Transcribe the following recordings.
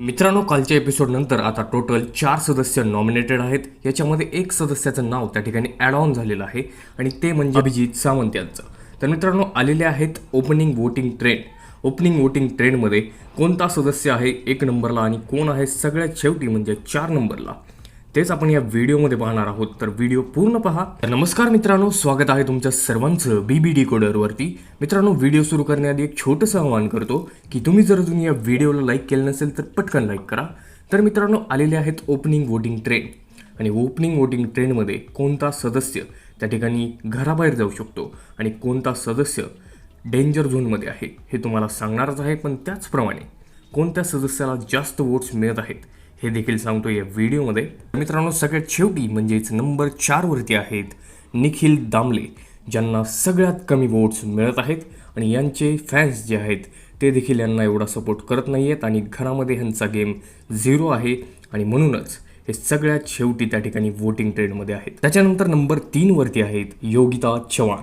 मित्रांनो कालच्या एपिसोडनंतर आता टोटल चार सदस्य नॉमिनेटेड आहेत. याच्यामध्ये एक सदस्याचं नाव त्या ठिकाणी ॲड ऑन झालेलं आहे आणि ते म्हणजे अभिजित सावंत यांचं. तर मित्रांनो आलेले आहेत opening voting trend opening voting ट्रेंडमध्ये कोणता सदस्य आहे एक नंबरला आणि कोण आहे सगळ्यात शेवटी म्हणजे चार नंबरला? तेच आपण या व्हिडिओमध्ये पाहणार आहोत. तर व्हिडिओ पूर्ण पहा. तर नमस्कार मित्रांनो स्वागत आहे तुमच्या सर्वांचं बी बी डी कोडरवरती मित्रांनो व्हिडिओ सुरू करण्याआधी एक छोटंसं आवाहन करतो की तुम्ही जर अजून या व्हिडिओला लाईक केलं नसेल तर पटकन लाईक करा. तर मित्रांनो आलेले आहेत ओपनिंग वोटिंग ट्रेन आणि ओपनिंग वोटिंग ट्रेंडमध्ये कोणता सदस्य त्या ठिकाणी घराबाहेर जाऊ शकतो आणि कोणता सदस्य डेंजर झोनमध्ये आहे हे तुम्हाला सांगणारच आहे. पण त्याचप्रमाणे कोणत्या सदस्याला जास्त वोट्स मिळत आहेत हे देखील सांगतो या व्हिडिओमध्ये. मित्रांनो सगळ्यात शेवटी म्हणजेच नंबर चारवरती आहेत निखिल दामले ज्यांना सगळ्यात कमी वोट्स मिळत आहेत आणि यांचे फॅन्स जे आहेत ते देखील यांना एवढा सपोर्ट करत नाही आहेत आणि घरामध्ये ह्यांचा गेम झिरो आहे आणि म्हणूनच हे सगळ्यात शेवटी त्या ठिकाणी वोटिंग ट्रेडमध्ये आहेत. त्याच्यानंतर नंबर तीनवरती आहेत योगिता चव्हाण.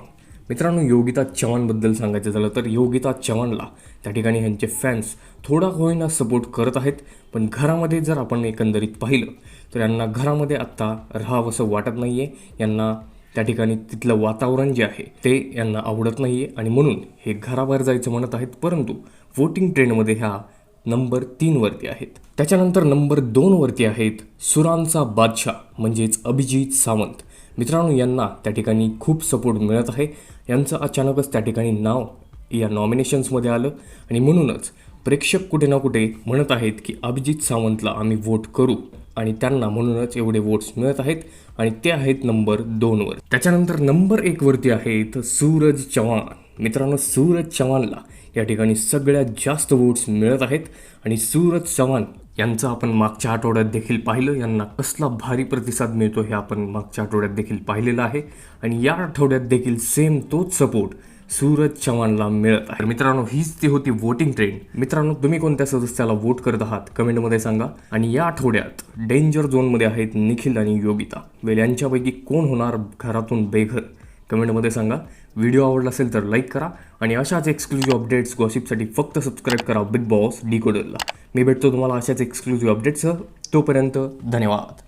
मित्रांनो योगिता चव्हाणबद्दल सांगायचं झालं तर योगिता चव्हाणला त्या ठिकाणी ह्यांचे फॅन्स थोडा होईना सपोर्ट करत आहेत. पण घरामध्ये जर आपण एकंदरीत पाहिलं तर यांना घरामध्ये आत्ता राहावंसं वाटत नाही आहे यांना त्या ठिकाणी तिथलं वातावरण जे आहे ते यांना आवडत नाही आहे आणि म्हणून हे घराबाहेर जायचं म्हणत आहेत परंतु वोटिंग ट्रेंडमध्ये ह्या नंबर तीनवरती आहेत. त्याच्यानंतर नंबर दोनवरती आहेत सुरांचा बादशाह म्हणजेच अभिजित सावंत. मित्रांनो यांना त्या ठिकाणी खूप सपोर्ट मिळत आहे. यांचं अचानकच त्या ठिकाणी नाव या नॉमिनेशन्समध्ये आलं आणि म्हणूनच प्रेक्षक कुठे ना कुठे म्हणत आहेत की अभिजित सावंतला आम्ही वोट करू आणि त्यांना म्हणूनच एवढे वोट्स मिळत आहेत आणि ते आहेत नंबर दोनवर. त्याच्यानंतर नंबर एकवरती आहेत सूरज चव्हाण. मित्रांनो सूरज चव्हाणला या ठिकाणी सगळ्यात जास्त वोट्स मिळत आहेत आणि सूरज चव्हाण यांचं आपण मागच्या आठवड्यात देखील पाहिलं. यांना कसला भारी प्रतिसाद मिळतो हे आपण मागच्या आठवड्यात देखील पाहिलेलं आहे. आणि या आठवड्यात देखील सेम तोच सपोर्ट सूरज चव्हाणला मिळत आहे. मित्रांनो हीच ती होती वोटिंग ट्रेंड मित्रांनो तुम्ही कोणत्या सदस्याला वोट करत आहात? कमेंटमध्ये सांगा. आणि या आठवड्यात डेंजर झोनमध्ये आहेत निखिल आणि योगिता. वेल यांच्यापैकी कोण होणार घरातून बेघर? कमेंटमध्ये सांगा. व्हिडिओ आवडला असेल तर लाईक करा आणि अशाच एक्सक्लुझिव्ह अपडेट्स गॉसिपसाठी फक्त सबस्क्राईब करा बिग बॉस डिकोडरला मी भेटतो तुम्हाला अशाच एक्सक्लुझिव्ह अपडेट्ससह तोपर्यंत धन्यवाद.